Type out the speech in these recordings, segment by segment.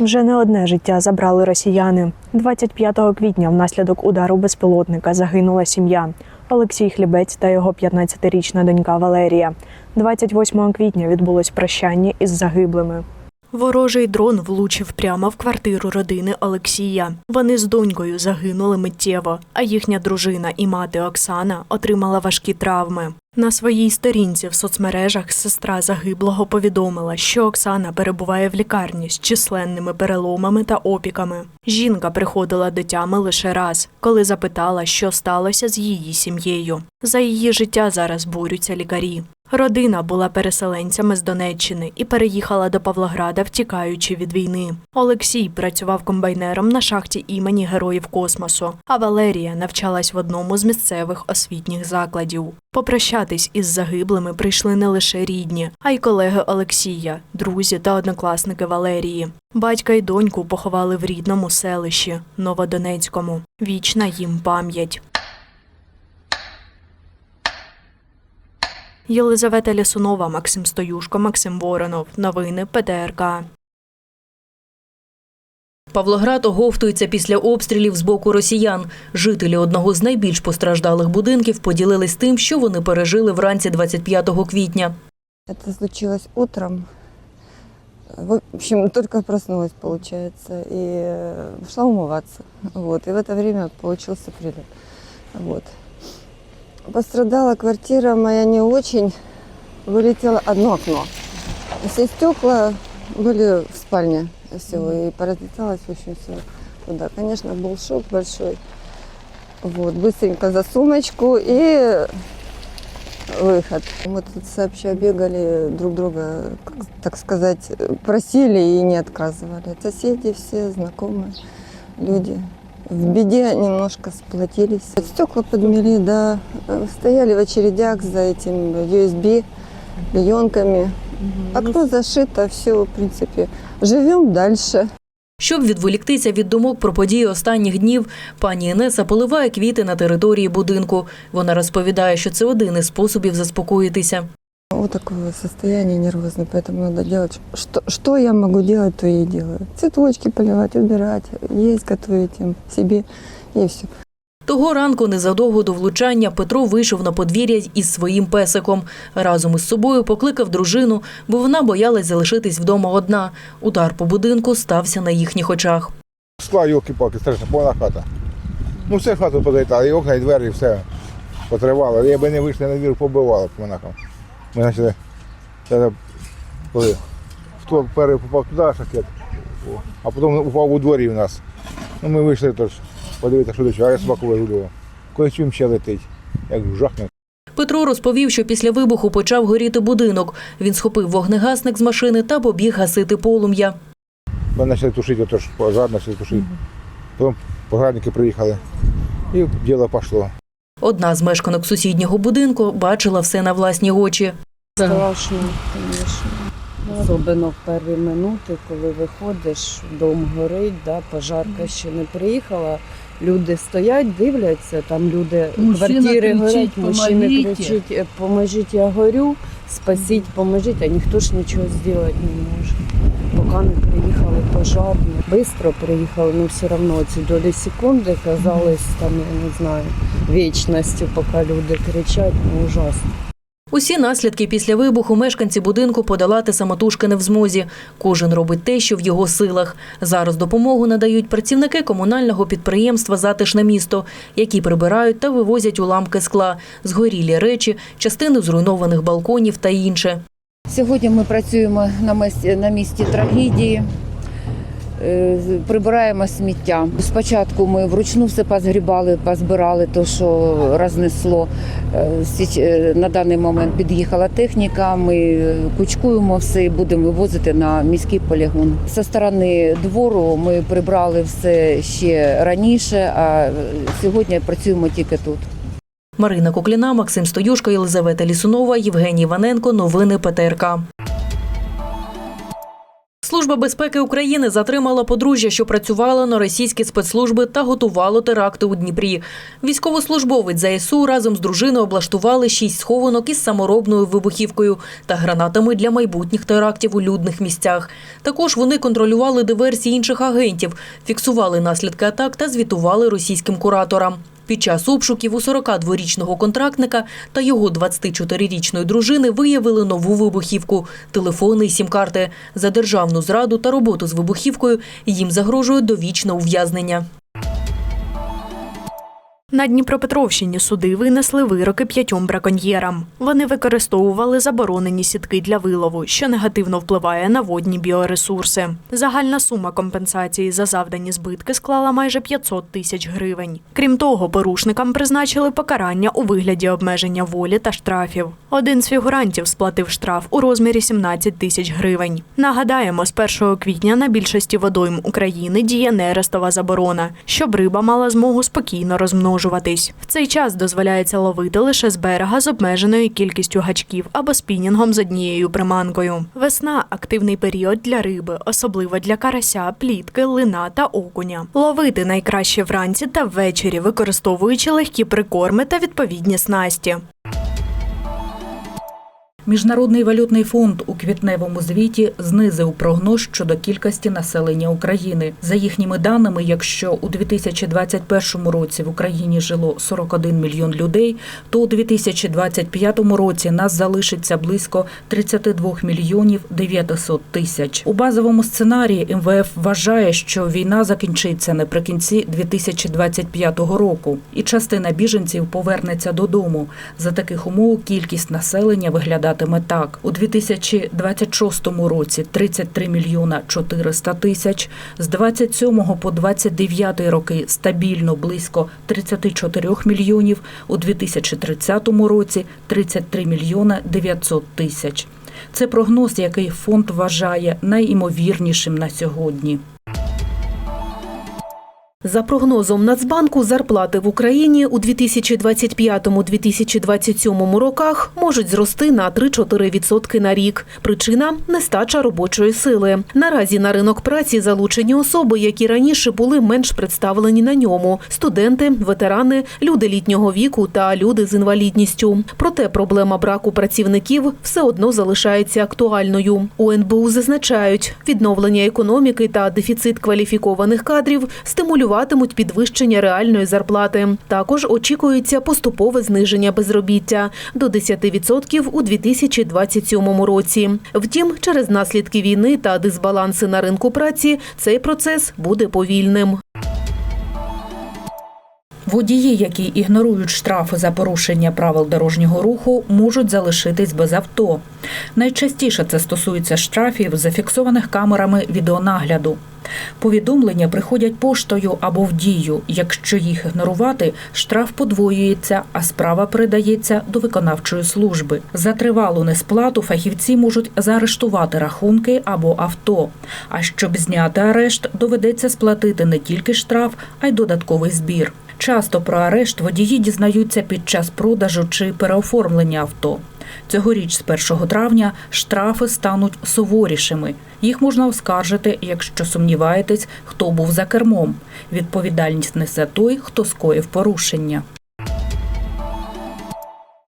Вже не одне життя забрали росіяни. 25 квітня внаслідок удару безпілотника загинула сім'я. Олексій Хлібець та його 15-річна донька Валерія. 28 квітня відбулось прощання із загиблими. Ворожий дрон влучив прямо в квартиру родини Олексія. Вони з донькою загинули миттєво, а їхня дружина і мати Оксана отримала важкі травми. На своїй сторінці в соцмережах сестра загиблого повідомила, що Оксана перебуває в лікарні з численними переломами та опіками. Жінка приходила до тями лише раз, коли запитала, що сталося з її сім'єю. За її життя зараз борються лікарі. Родина була переселенцями з Донеччини і переїхала до Павлограда, втікаючи від війни. Олексій працював комбайнером на шахті імені Героїв космосу, а Валерія навчалась в одному з місцевих освітніх закладів. Попрощатись із загиблими прийшли не лише рідні, а й колеги Олексія, друзі та однокласники Валерії. Батька й доньку поховали в рідному селищі Новодонецькому. Вічна їм пам'ять. Єлизавета Лісунова, Максим Стоюшко, Максим Воронов. Новини ПТРК. Павлоград оговтується після обстрілів з боку росіян. Жителі одного з найбільш постраждалих будинків поділились тим, що вони пережили вранці 25 квітня. Это случилось утром. В общем, только проснулась, получается, и э, шла умываться. Вот. И в это время получился прилет. Вот. Пострадала квартира моя не очень. Вылетело одно окно. Все стекла были в спальне всего, и поразлеталось, в общем, все туда. Конечно, был шок большой. Вот, быстренько за сумочку и выход. Мы тут сообща бегали друг друга, как, так сказать, просили и не отказывали. Соседи все, знакомые люди. В беде немножко сплотились. Стекла подмели, да. Стояли в очередях за этим USB, клеенками. Окно зашито, все, в принципе. Живем дальше. Щоб відволіктися від думок про події останніх днів, пані Інеса поливає квіти на території будинку. Вона розповідає, що це один із способів заспокоїтися. Вот такое состояние нервозное, поэтому надо делать, что, что я могу делать, то я и делаю. Цветочки поливать, убирать, есть готовить им себе и все. Того ранку, незадовго до влучання, Петро вийшов на подвір'я із своїм песиком. Разом із собою покликав дружину, бо вона боялась залишитись вдома одна. Удар по будинку стався на їхніх очах. Скла, йолки-палки, страшно, повна хата. Ну все хату позалітало, і окна, і двері, і все потривало. Якби не вийшли на двір, побивало б монахам. Ми почали, це, коли хто перший попав туди шахет, а потім упав у дворі в нас. Ну ми вийшли тож подивитися, що до чого, а я собаку вигулював. Коли чим ще летить, як жахне. Петро розповів, що після вибуху почав горіти будинок. Він схопив вогнегасник з машини та побіг гасити полум'я. Ми почали тушити, отож пожар почали тушити. Потім пожарники приїхали і діло пішло. Одна з мешканок сусіднього будинку бачила все на власні очі. Страшно, звісно. Особливо в перші минути, коли виходиш, дом горить, да, пожарка ще не приїхала. Люди стоять, дивляться, там люди Мужчина квартири кричить, горять, мужчина «Помогите!» кричить, «Е, поможіть, я горю, спасіть, поможіть, а ніхто ж нічого зробити не може. Поки не приїхали пожарні. Бистро приїхали, але все одно ці долі секунди казались там, я не знаю, вічністю, поки люди кричать, ну ужасно. Усі наслідки після вибуху мешканці будинку подолати самотужки не в змозі. Кожен робить те, що в його силах. Зараз допомогу надають працівники комунального підприємства Затишне місто, які прибирають та вивозять уламки скла, згорілі речі, частини зруйнованих балконів та інше. Сьогодні ми працюємо на місці, на місці трагедії, прибираємо сміття. Спочатку ми вручну все позгрібали, позбирали те, що рознесло. Е, е, На даний момент під'їхала техніка, ми кучкуємо все і будемо вивозити на міський полігон. Зі сторони двору ми прибрали все ще раніше, а сьогодні працюємо тільки тут. Марина Кокліна, Максим Стоюшко, Єлизавета Лісунова, Євгеній Іваненко. Новини ПТРК. Служба безпеки України затримала подружжя, що працювало на російські спецслужби та готувало теракти у Дніпрі. Військовослужбовець ЗСУ разом з дружиною облаштували шість схованок із саморобною вибухівкою та гранатами для майбутніх терактів у людних місцях. Також вони контролювали диверсії інших агентів, фіксували наслідки атак та звітували російським кураторам. Під час обшуків у 42-річного контрактника та його 24-річної дружини виявили нову вибухівку, телефони і сім-карти. За державну зраду та роботу з вибухівкою їм загрожує довічне ув'язнення. На Дніпропетровщині суди винесли вироки п'ятьом браконьєрам. Вони використовували заборонені сітки для вилову, що негативно впливає на водні біоресурси. Загальна сума компенсації за завдані збитки склала майже 500 тисяч гривень. Крім того, порушникам призначили покарання у вигляді обмеження волі та штрафів. Один з фігурантів сплатив штраф у розмірі 17 тисяч гривень. Нагадаємо, з 1 квітня на більшості водойм України діє нерестова заборона, щоб риба мала змогу спокійно розмножуватись. В цей час дозволяється ловити лише з берега з обмеженою кількістю гачків або спінінгом з однією приманкою. Весна активний період для риби, особливо для карася, плітки, лина та окуня. Ловити найкраще вранці та ввечері, використовуючи легкі прикорми та відповідні снасті. Міжнародний валютний фонд у квітневому звіті знизив прогноз щодо кількості населення України. За їхніми даними, якщо у 2021 році в Україні жило 41 мільйон людей, то у 2025 році нас залишиться близько 32 мільйонів 900 тисяч. У базовому сценарії МВФ вважає, що війна закінчиться наприкінці 2025 року, і частина біженців повернеться додому. За таких умов кількість населення виглядатиме так: у 2026 році 33 мільйона 400 тисяч, з 27 по 29 роки стабільно близько 34 мільйонів, у 2030 році 33 мільйона 900 тисяч. Це прогноз, який фонд вважає найімовірнішим на сьогодні. За прогнозом Нацбанку, зарплати в Україні у 2025-2027 роках можуть зрости на 3-4% на рік. Причина – нестача робочої сили. Наразі на ринок праці залучені особи, які раніше були менш представлені на ньому – студенти, ветерани, люди літнього віку та люди з інвалідністю. Проте проблема браку працівників все одно залишається актуальною. У НБУ зазначають, відновлення економіки та дефіцит кваліфікованих кадрів стимулюватимуть підвищення реальної зарплати. Також очікується поступове зниження безробіття до 10% у 2027 році. Втім, через наслідки війни та дисбаланси на ринку праці цей процес буде повільним. Водії, які ігнорують штрафи за порушення правил дорожнього руху, можуть залишитись без авто. Найчастіше це стосується штрафів, зафіксованих камерами відеонагляду. Повідомлення приходять поштою або в дію. Якщо їх ігнорувати, штраф подвоюється, а справа передається до виконавчої служби. За тривалу несплату фахівці можуть заарештувати рахунки або авто. А щоб зняти арешт, доведеться сплатити не тільки штраф, а й додатковий збір. Часто про арешт водії дізнаються під час продажу чи переоформлення авто. Цьогоріч з 1 травня штрафи стануть суворішими. Їх можна оскаржити, якщо сумніваєтесь, хто був за кермом. Відповідальність несе той, хто скоїв порушення.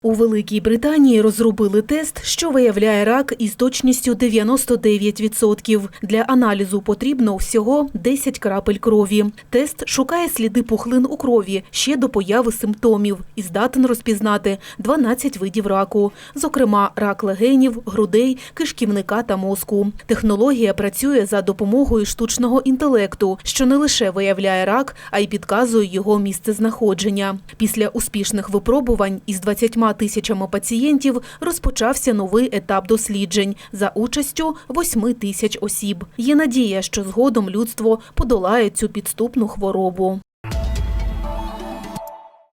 У Великій Британії розробили тест, що виявляє рак із точністю 99%. Для аналізу потрібно всього 10 крапель крові. Тест шукає сліди пухлин у крові ще до появи симптомів і здатен розпізнати 12 видів раку, зокрема рак легенів, грудей, кишківника та мозку. Технологія працює за допомогою штучного інтелекту, що не лише виявляє рак, а й підказує його місцезнаходження. Після успішних випробувань із 20 тисячами пацієнтів розпочався новий етап досліджень за участю 8 тисяч осіб. Є надія, що згодом людство подолає цю підступну хворобу.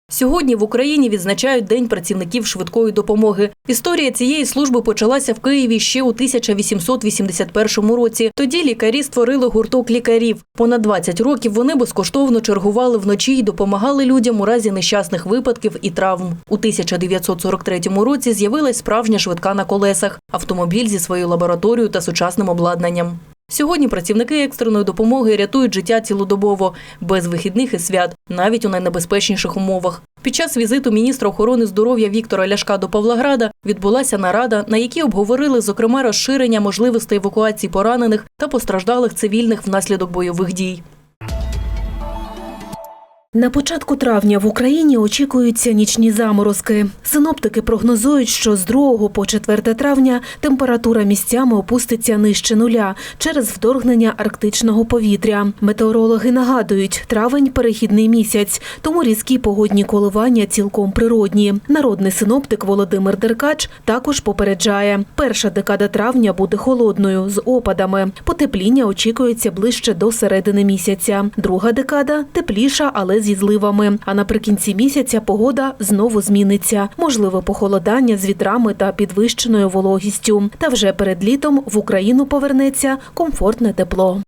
Сьогодні в Україні відзначають День працівників швидкої допомоги. Історія цієї служби почалася в Києві ще у 1881 році. Тоді лікарі створили гурток лікарів. Понад 20 років вони безкоштовно чергували вночі і допомагали людям у разі нещасних випадків і травм. У 1943 році з'явилась справжня швидка на колесах автомобіль зі своєю лабораторією та сучасним обладнанням. Сьогодні працівники екстреної допомоги рятують життя цілодобово, без вихідних і свят, навіть у найнебезпечніших умовах. Під час візиту міністра охорони здоров'я Віктора Ляшка до Павлограда відбулася нарада, на якій обговорили, зокрема, розширення можливостей евакуації поранених та постраждалих цивільних внаслідок бойових дій. На початку травня в Україні очікуються нічні заморозки. Синоптики прогнозують, що з 2 по 4 травня температура місцями опуститься нижче нуля через вторгнення арктичного повітря. Метеорологи нагадують, травень перехідний місяць, тому різкі погодні коливання цілком природні. Народний синоптик Володимир Деркач також попереджає, перша декада травня буде холодною з опадами. Потепління очікується ближче до середини місяця. Друга декада тепліша, але зі зливами. А наприкінці місяця погода знову зміниться. Можливе похолодання з вітрами та підвищеною вологістю. Та вже перед літом в Україну повернеться комфортне тепло.